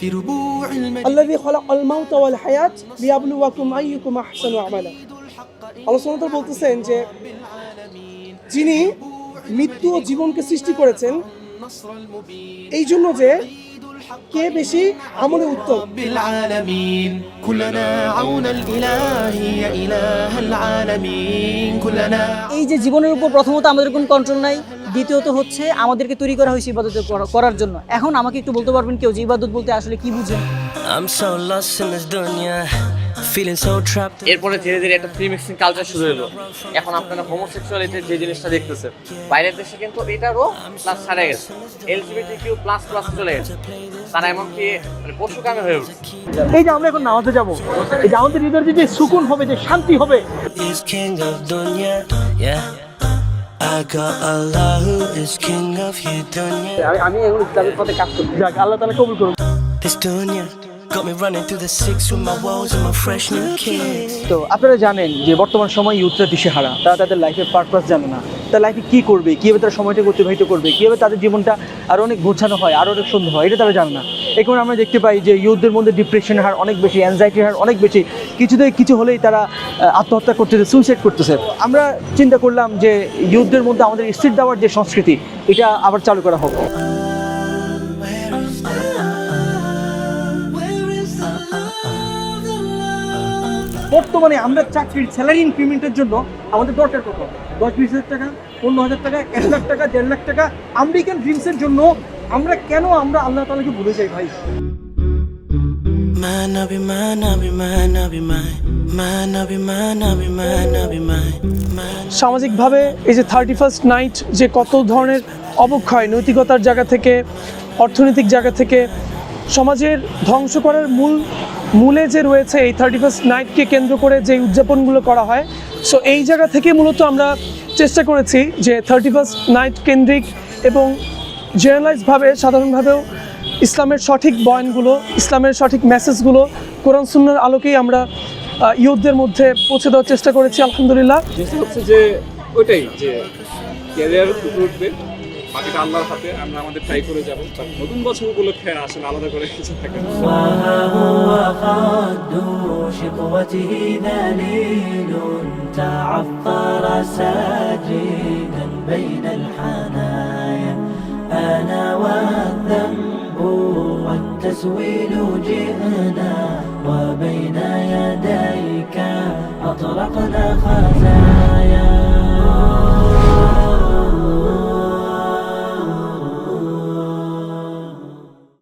في ربوع المجد الذي خلق الموت والحياة ليبلوكم أيكم أحسن عملا আল্লাহ সুবহানাহু ওয়া তাআলা বলতেছেন যে যিনি মৃত্যু ও জীবনকে সৃষ্টি করেছেন نصر المبين এই জন্য যে কে বেশি আমলে উত্তম? এই যে জীবনের উপর প্রথমত আমাদের কোনো কন্ট্রোল নাই দ্বিতীয়ত হচ্ছে আমাদেরকে তৈরি করা হয়েছে ইবাদত করার জন্য। এখন আমাকে একটু বলতে পারবেন কেউ যে ইবাদত বলতে আসলে কি বুঝেন? এরপরে ধীরে ধীরে একটা ফ্রি মিক্সিং কালচার শুরু হলো। এখন আপনারা হোমোসেক্সুয়ালিটির যে জিনিসটা দেখতেছেন বাইরের দেশে কিন্তু এটারও প্লাস ছাড়া গেছে। এলজিবিটি কিউ প্লাস প্লাস চলে গেছে। তারা এমনকি মানে পশু কামে হয়ে উঠছে। এই যে আমরা এখন নামাজে যাব এই যে আমাদের হৃদয়ের যে সুকুন হবে যে শান্তি হবে. আমি এগুলো ইসলামের পথে কাজ করি যাক আল্লাহ তাআলা কবুল করুন তো আপনারা জানেন যে বর্তমান সময় ইউথরা দিশেহারা। তারা তাদের লাইফের পারপাস জানে না। তার লাইফে কী করবে, কীভাবে তারা সময়টা অতিবাহিত করবে, কীভাবে তাদের জীবনটা আরও অনেক গোছানো হয় আরও অনেক সুন্দর হয়, এটা তারা জানে না। কারণে আমরা দেখতে পাই যে ইউথদের মধ্যে ডিপ্রেশনের হার অনেক বেশি অ্যাংজাইটির হার অনেক বেশি। কিছুতে কিছু হলেই তারা আত্মহত্যা করতেছে সুইসাইড করতেছে। আমরা চিন্তা করলাম যে ইউথদের মধ্যে আমাদের স্ট্রিট দেওয়ার যে সংস্কৃতি, এটা আবার চালু করা হোক। বর্তমানে আমরা চাকরির স্যালারি ইনক্রিমেন্টের জন্য আমাদের দরকার কত দশ বিশ হাজার টাকা পনেরো হাজার টাকা এক লাখ টাকা দেড় লাখ টাকা আমেরিকান ড্রিমসের জন্য আমরা কেন আমরা আল্লাহ তালাকে ভুলে যাই ভাই Mine, I'll be mine, I'll be mine, I'll be mine. Mine, I'll be mine, I'll be mine, I'll be mine. Mine. সামাজিকভাবে এই যে থার্টি ফার্স্ট নাইট যে কত ধরনের অবক্ষয় নৈতিকতার জায়গা থেকে অর্থনৈতিক জায়গা থেকে সমাজের ধ্বংস করার মূল মূলে যে রয়েছে এই থার্টি ফার্স্ট নাইটকে কেন্দ্র করে যে উদযাপনগুলো করা হয় সো এই জায়গা থেকে মূলত আমরা চেষ্টা করেছি যে থার্টি ফার্স্ট নাইট কেন্দ্রিক এবং জেনারেলাইজভাবে সাধারণভাবেও ইসলামের সঠিক বয়ানগুলো, ইসলামের সঠিক মেসেজগুলো কোরআন সুন্নার আলোকেই আমরা ইউথদের মধ্যে পৌঁছে দেওয়ার চেষ্টা করেছি, আলহামদুলিল্লাহ। হচ্ছে যে ওইটাই যে ক্যারিয়ার উঠবে। বাকিটা আল্লাহর হাতে আমরা আমাদের ট্রাই করে যাবো তার নতুন বছর উপলক্ষে আসলে আলাদা করে কিছু থাকে না وهو خد شقوته ذليل تعثر ساجدا بين الحنايا أنا والذنب والتسويل جئنا وبين يديك أطلقنا خزايا